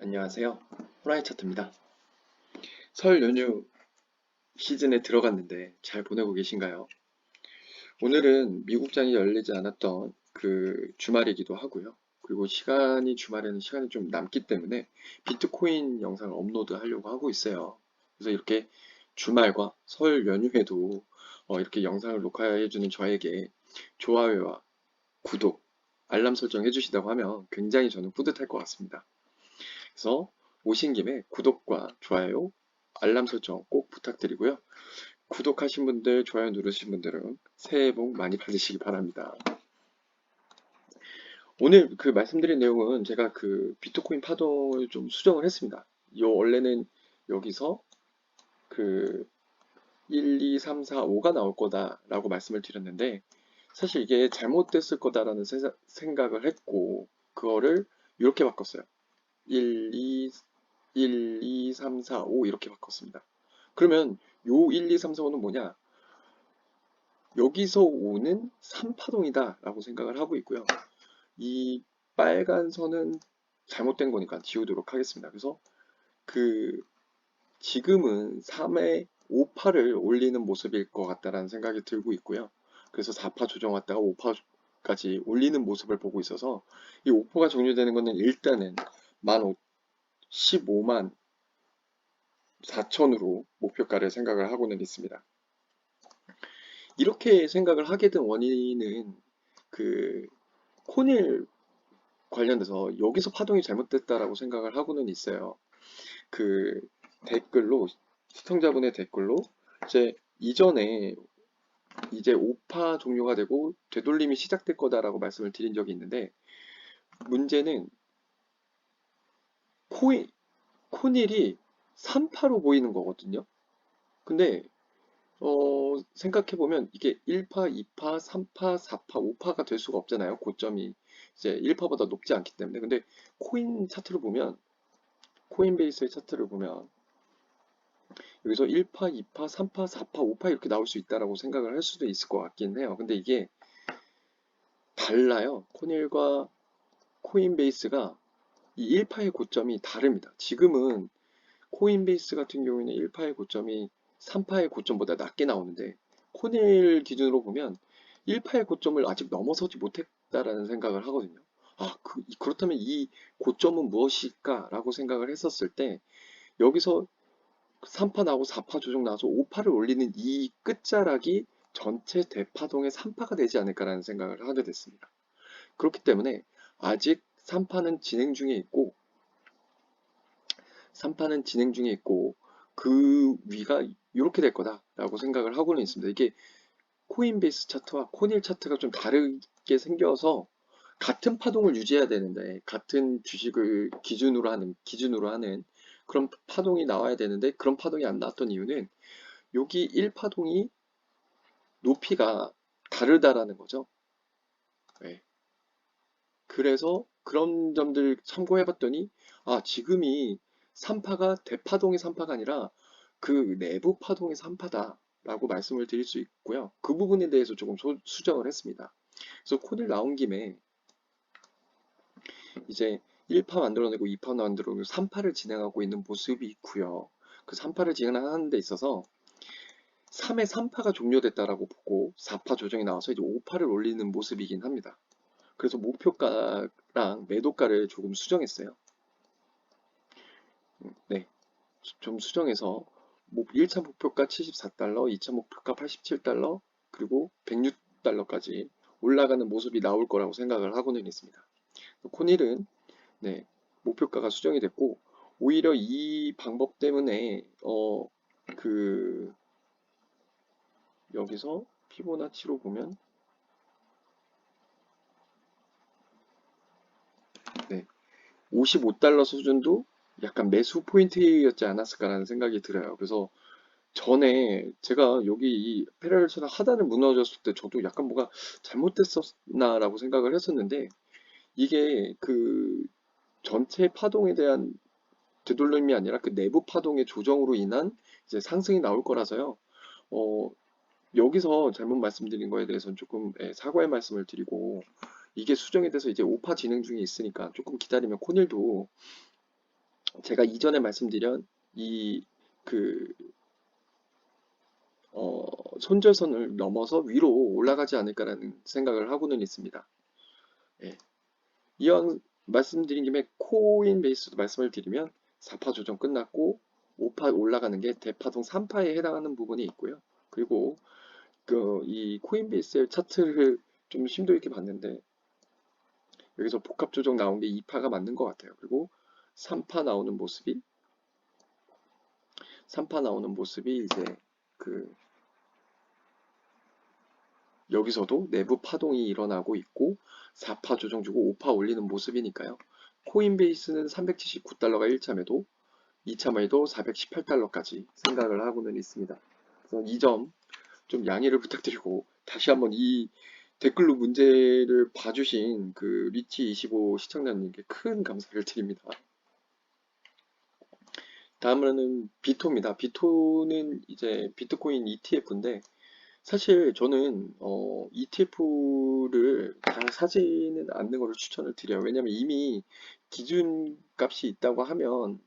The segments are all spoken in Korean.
안녕하세요. 호라이 차트입니다. 설 연휴 시즌에 들어갔는데 잘 보내고 계신가요? 오늘은 미국장이 열리지 않았던 그 주말이기도 하고요. 그리고 시간이 주말에는 시간이 좀 남기 때문에 비트코인 영상을 업로드 하려고 하고 있어요. 그래서 이렇게 주말과 설 연휴에도 어, 이렇게 영상을 녹화해주는 저에게 좋아요와 구독, 알람 설정 해주시다고 하면 굉장히 저는 뿌듯할 것 같습니다. 그래서 오신 김에 구독과 좋아요, 알람 설정 꼭 부탁드리고요. 구독하신 분들, 좋아요 누르신 분들은 새해 복 많이 받으시기 바랍니다. 오늘 그 말씀드린 내용은 제가 그 비트코인 파동을 좀 수정을 했습니다. 요 원래는 여기서 그 1, 2, 3, 4, 5가 나올 거다라고 말씀을 드렸는데 사실 이게 잘못됐을 거다라는 세- 생각을 했고 그거를 이렇게 바꿨어요. 1, 2, 1, 2, 3, 4, 5 이렇게 바꿨습니다. 그러면 요 1, 2, 3, 4, 5는 뭐냐? 여기서 오는 3파동이다 라고 생각을 하고 있고요. 이 빨간 선은 잘못된 거니까 지우도록 하겠습니다. 그래서 그 지금은 3에 5파를 올리는 모습일 것 같다라는 생각이 들고 있고요. 그래서 4파 조정 왔다가 5파까지 올리는 모습을 보고 있어서 이 5파가 종료되는 거는 일단은 1 15만 4천으로 목표가를 생각을 하고는 있습니다. 이렇게 생각을 하게 된 원인은 그 코닐 관련돼서 여기서 파동이 잘못됐다라고 생각을 하고는 있어요. 그 댓글로 시청자분의 댓글로 이제 이전에 이제 5파 종료가 되고 되돌림이 시작될 거다라고 말씀을 드린 적이 있는데 문제는 코인 코닐이 3파로 보이는 거거든요. 근데 어, 생각해보면 이게 1파, 2파, 3파, 4파, 5파가 될 수가 없잖아요. 고점이 이제 1파보다 높지 않기 때문에. 근데 코인 차트를 보면 코인베이스의 차트를 보면 여기서 1파, 2파, 3파, 4파, 5파 이렇게 나올 수 있다라고 생각을 할 수도 있을 것 같긴 해요. 근데 이게 달라요. 코닐과 코인베이스가 이 1파의 고점이 다릅니다. 지금은 코인베이스 같은 경우에는 1파의 고점이 3파의 고점보다 낮게 나오는데 코닐 기준으로 보면 1파의 고점을 아직 넘어서지 못했다라는 생각을 하거든요. 아, 그, 그렇다면 이 고점은 무엇일까라고 생각을 했었을 때 여기서 3파 나오고 4파 조정 나와서 5파를 올리는 이 끝자락이 전체 대파동의 3파가 되지 않을까라는 생각을 하게 됐습니다. 그렇기 때문에 아직 3파는 진행 중에 있고 3파는 진행 중에 있고 그 위가 이렇게 될 거다라고 생각을 하고는 있습니다. 이게 코인베이스 차트와 코닐 차트가 좀 다르게 생겨서 같은 파동을 유지해야 되는데 같은 주식을 기준으로 하는 기준으로 하는 그런 파동이 나와야 되는데 그런 파동이 안 나왔던 이유는 여기 1파동이 높이가 다르다라는 거죠. 네. 그래서 그런 점들 참고해 봤더니 아 지금이 3파가 대파동의 3파가 아니라 그 내부 파동의 3파다 라고 말씀을 드릴 수 있고요. 그 부분에 대해서 조금 소, 수정을 했습니다. 그래서 코드를 나온 김에 이제 1파 만들어내고 2파 만들어내고 3파를 진행하고 있는 모습이 있고요. 그 3파를 진행하는 데 있어서 3의 3파가 종료됐다라고 보고 4파 조정이 나와서 이제 5파를 올리는 모습이긴 합니다. 그래서 목표가랑 매도가를 조금 수정했어요. 네, 좀 수정해서 1차 목표가 74달러, 2차 목표가 87달러, 그리고 106달러까지 올라가는 모습이 나올 거라고 생각을 하고는 있습니다. 코닐은 네, 목표가가 수정이 됐고 오히려 이 방법 때문에 어, 그 여기서 피보나치로 보면 네, 55달러 수준도 약간 매수 포인트였지 않았을까라는 생각이 들어요. 그래서 전에 제가 여기 이 페라렐처럼 하단을 무너졌을 때 저도 약간 뭐가 잘못됐었나라고 생각을 했었는데 이게 그 전체 파동에 대한 되돌림이 아니라 그 내부 파동의 조정으로 인한 이제 상승이 나올 거라서요. 어, 여기서 잘못 말씀드린 거에 대해서는 조금 예, 사과의 말씀을 드리고 이게 수정이 돼서 이제 5파 진행 중에 있으니까 조금 기다리면 코닐도 제가 이전에 말씀드린 이그 어, 손절선을 넘어서 위로 올라가지 않을까라는 생각을 하고는 있습니다. 예. 이왕 말씀드린 김에 코인 베이스도 말씀을 드리면 4파 조정 끝났고 5파 올라가는 게 대파동 3파에 해당하는 부분이 있고요. 그리고 그 이 코인베이스의 차트를 좀 심도 있게 봤는데 여기서 복합 조정 나온 게 2파가 맞는 것 같아요. 그리고 3파 나오는 모습이 3파 나오는 모습이 이제 그 여기서도 내부 파동이 일어나고 있고 4파 조정 주고 5파 올리는 모습이니까요. 코인베이스는 379달러가 1차 매도, 2차 매도 418달러까지 생각을 하고는 있습니다. 그래서 이 점 좀 양해를 부탁드리고 다시 한번 이 댓글로 문제를 봐주신 그 리치25 시청자님께 큰 감사를 드립니다. 다음으로는 비토입니다. 비토는 이제 비트코인 ETF인데 사실 저는 어, ETF를 다 사지는 않는 것을 추천을 드려요. 왜냐면 이미 기준값이 있다고 하면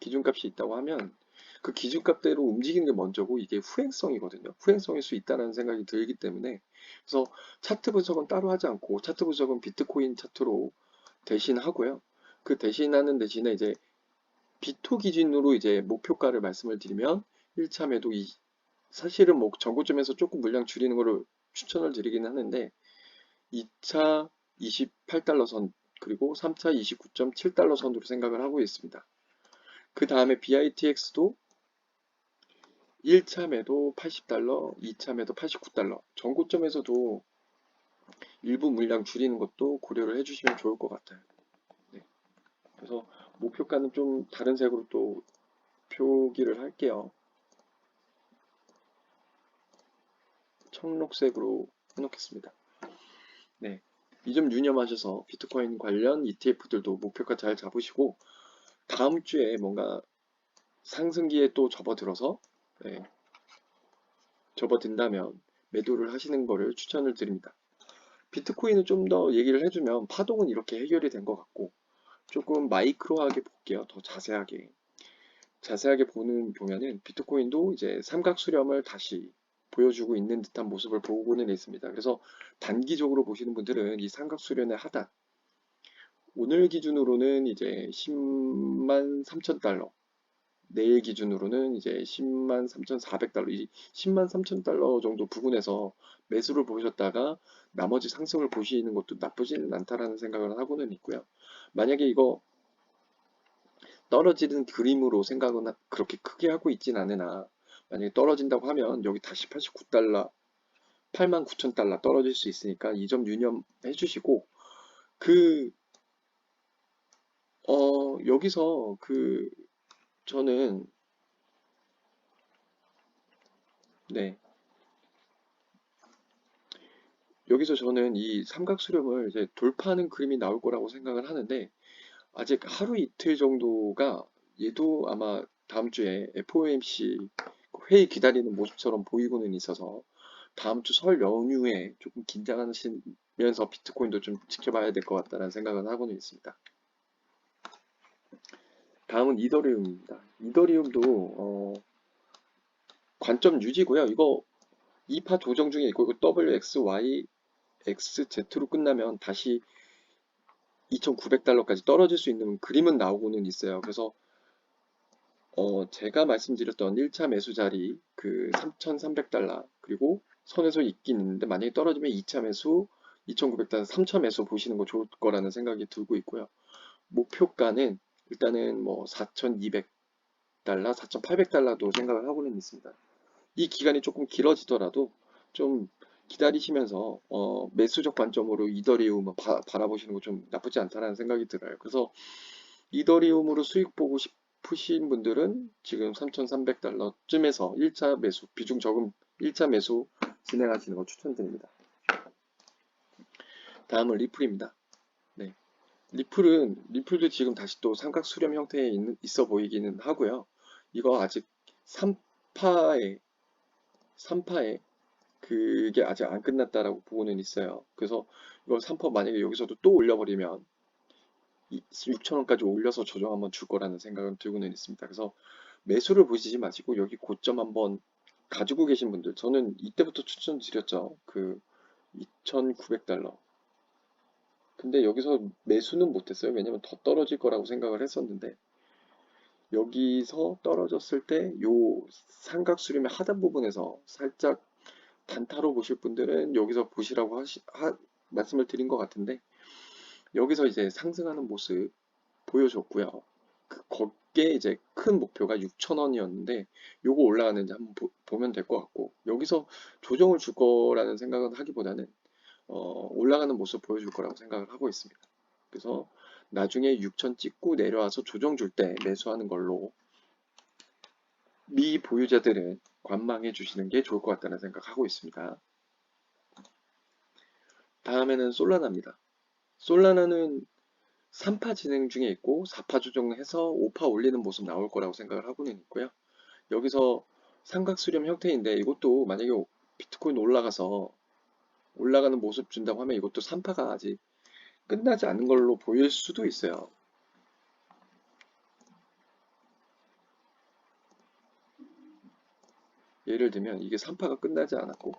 기준값이 있다고 하면 그 기준값대로 움직이는 게 먼저고 이게 후행성이거든요. 후행성일 수 있다는 생각이 들기 때문에 그래서 차트 분석은 따로 하지 않고 차트 분석은 비트코인 차트로 대신 하고요. 그 대신하는 대신에 이제 비토 기준으로 이제 목표가를 말씀을 드리면 1차 매도 이 사실은 뭐 전고점에서 조금 물량 줄이는 거를 추천을 드리긴 하는데 2차 28달러 선 그리고 3차 29.7달러 선으로 생각을 하고 있습니다. 그 다음에 BITX도 1차 매도 80달러, 2차 매도 89달러. 전고점에서도 일부 물량 줄이는 것도 고려를 해주시면 좋을 것 같아요. 네. 그래서 목표가는 좀 다른 색으로 또 표기를 할게요. 청록색으로 해놓겠습니다. 네. 이 점 유념하셔서 비트코인 관련 ETF들도 목표가 잘 잡으시고 다음 주에 뭔가 상승기에 또 접어들어서 네. 접어든다면 매도를 하시는 거를 추천을 드립니다. 비트코인은 좀 더 얘기를 해주면 파동은 이렇게 해결이 된 것 같고 조금 마이크로하게 볼게요. 더 자세하게. 자세하게 보는 보면은 비트코인도 이제 삼각 수렴을 다시 보여주고 있는 듯한 모습을 보고는 있습니다. 그래서 단기적으로 보시는 분들은 이 삼각 수렴의 하단 오늘 기준으로는 이제 10만 3천 달러 내일 기준으로는 이제 10만 3,400달러, 이 10만 3천 달러 정도 부근에서 매수를 보셨다가 나머지 상승을 보시는 것도 나쁘지는 않다라는 생각을 하고는 있고요. 만약에 이거 떨어지는 그림으로 생각은 그렇게 크게 하고 있진 않으나 만약에 떨어진다고 하면 여기 다시 89달러, 8만 9천 달러 떨어질 수 있으니까 이 점 유념해 주시고 그 어, 여기서 그 저는 네. 여기서 저는 이 삼각 수렴을 이제 돌파하는 그림이 나올 거라고 생각을 하는데 아직 하루 이틀 정도가 얘도 아마 다음 주에 FOMC 회의 기다리는 모습처럼 보이고는 있어서 다음 주 설 연휴에 조금 긴장하시면서 비트코인도 좀 지켜봐야 될 것 같다는 생각은 하고는 있습니다. 다음은 이더리움입니다. 이더리움도 어, 관점 유지고요. 이거 2파 조정 중에 있고 이거 WXY, XZ로 끝나면 다시 2,900달러까지 떨어질 수 있는 그림은 나오고는 있어요. 그래서 어, 제가 말씀드렸던 1차 매수 자리 그 3,300달러 그리고 선에서 있긴 있는데 만약에 떨어지면 2차 매수 2,900달러, 3차 매수 보시는 거 좋을 거라는 생각이 들고 있고요. 목표가는 일단은 뭐 4,200달러, 4,800달러도 생각을 하고는 있습니다. 이 기간이 조금 길어지더라도 좀 기다리시면서 어, 매수적 관점으로 이더리움을 바, 라보시는 거 좀 나쁘지 않다는 생각이 들어요. 그래서 이더리움으로 수익 보고 싶으신 분들은 지금 3,300달러쯤에서 1차 매수, 비중 적은 1차 매수 진행하시는 거 추천드립니다. 다음은 리플입니다. 네. 리플은 리플도 지금 다시 또 삼각 수렴 형태에 있는, 있어 보이기는 하고요. 이거 아직 3파에 3파에 그게 아직 안 끝났다라고 보고는 있어요. 그래서 이거 3파 만약에 여기서도 또 올려버리면 6천원까지 올려서 조정 한번 줄 거라는 생각은 들고는 있습니다. 그래서 매수를 보시지 마시고 여기 고점 한번 가지고 계신 분들 저는 이때부터 추천드렸죠. 그 2,900달러. 근데 여기서 매수는 못했어요. 왜냐면 더 떨어질 거라고 생각을 했었는데 여기서 떨어졌을 때 요 삼각 수렴의 하단 부분에서 살짝 단타로 보실 분들은 여기서 보시라고 하시, 하, 말씀을 드린 것 같은데 여기서 이제 상승하는 모습 보여줬고요. 그, 거기에 이제 큰 목표가 6,000원이었는데 요거 올라가는지 한번 보, 면 될 것 같고 여기서 조정을 줄 거라는 생각은 하기보다는 어, 올라가는 모습 보여줄 거라고 생각을 하고 있습니다. 그래서 나중에 6천 찍고 내려와서 조정 줄 때 매수하는 걸로 미 보유자들은 관망해 주시는 게 좋을 것 같다는 생각하고 있습니다. 다음에는 솔라나입니다. 솔라나는 3파 진행 중에 있고 4파 조정해서 5파 올리는 모습 나올 거라고 생각을 하고는 있고요. 여기서 삼각 수렴 형태인데 이것도 만약에 비트코인 올라가서 올라가는 모습 준다고 하면 이것도 3파가 아직 끝나지 않은 걸로 보일 수도 있어요. 예를 들면 이게 3파가 끝나지 않았고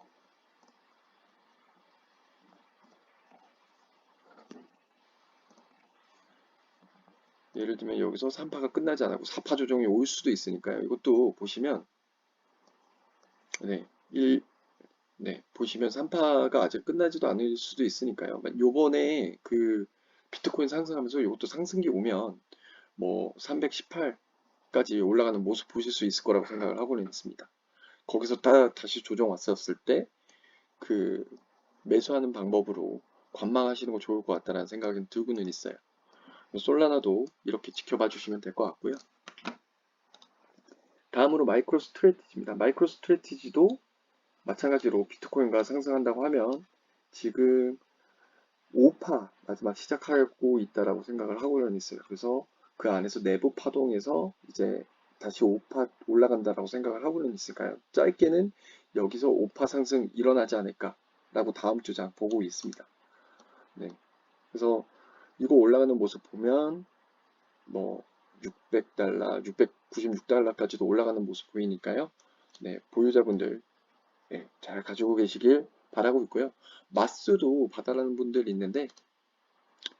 예를 들면 여기서 3파가 끝나지 않았고 4파 조정이 올 수도 있으니까요. 이것도 보시면 네, 1, 네, 보시면 3파가 아직 끝나지도 않을 수도 있으니까요. 요번에 그 비트코인 상승하면서 이것도 상승기 오면 뭐 318까지 올라가는 모습 보실 수 있을 거라고 생각을 하고는 있습니다. 거기서 다, 다시 조정 왔었을 때 그 매수하는 방법으로 관망하시는 거 좋을 것 같다는 생각은 들고는 있어요. 솔라나도 이렇게 지켜봐 주시면 될 것 같고요. 다음으로 마이크로 스트레티지입니다. 마이크로 스트레티지도 마찬가지로 비트코인과 상승한다고 하면 지금 5파 마지막 시작하고 있다라고 생각을 하고는 있어요. 그래서 그 안에서 내부 파동에서 이제 다시 5파 올라간다라고 생각을 하고는 있을까요? 짧게는 여기서 5파 상승 일어나지 않을까라고 다음 주장 보고 있습니다. 네. 그래서 이거 올라가는 모습 보면 뭐 600달러, 696달러까지도 올라가는 모습 보이니까요. 네, 보유자분들 네, 잘 가지고 계시길 바라고 있고요. 마스도 받아라는 분들 있는데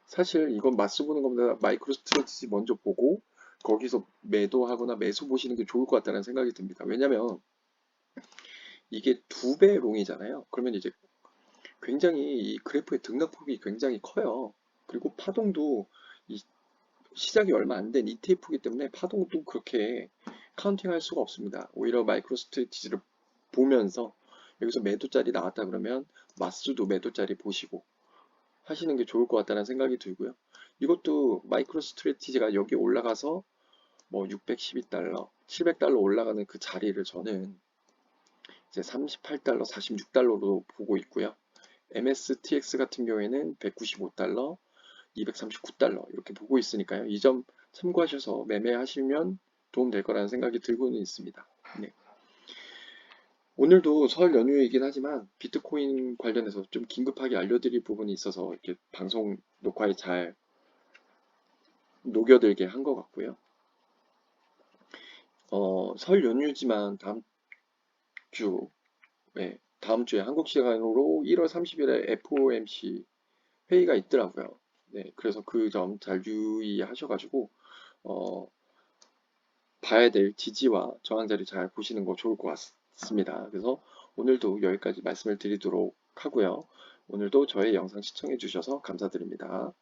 사실 이건 마스 보는 것보다 마이크로 스트레티지 먼저 보고 거기서 매도하거나 매수 보시는 게 좋을 것 같다는 생각이 듭니다. 왜냐면 이게 두 배 롱이잖아요. 그러면 이제 굉장히 이 그래프의 등락폭이 굉장히 커요. 그리고 파동도 시작이 얼마 안 된 ETF이기 때문에 파동도 그렇게 카운팅할 수가 없습니다. 오히려 마이크로 스트레티지를 보면서 여기서 매도짜리 나왔다 그러면 마스도 매도짜리 보시고 하시는 게 좋을 것 같다는 생각이 들고요. 이것도 마이크로 스트레티지가 여기 올라가서 뭐 612달러, 700달러 올라가는 그 자리를 저는 이제 38달러, 46달러로 보고 있고요. MSTX 같은 경우에는 195달러, 239달러 이렇게 보고 있으니까요. 이 점 참고하셔서 매매하시면 도움 될 거라는 생각이 들고는 있습니다. 네. 오늘도 설 연휴이긴 하지만 비트코인 관련해서 좀 긴급하게 알려드릴 부분이 있어서 이렇게 방송 녹화에 잘 녹여들게 한 것 같고요. 어, 설 연휴지만 다음 주, 네, 다음 주에 한국 시간으로 1월 30일에 FOMC 회의가 있더라고요. 네, 그래서 그 점 잘 유의하셔가지고, 어, 봐야 될 지지와 저항자리 잘 보시는 거 좋을 것 같 습니다. 그래서 오늘도 여기까지 말씀을 드리도록 하고요. 오늘도 저의 영상 시청해 주셔서 감사드립니다.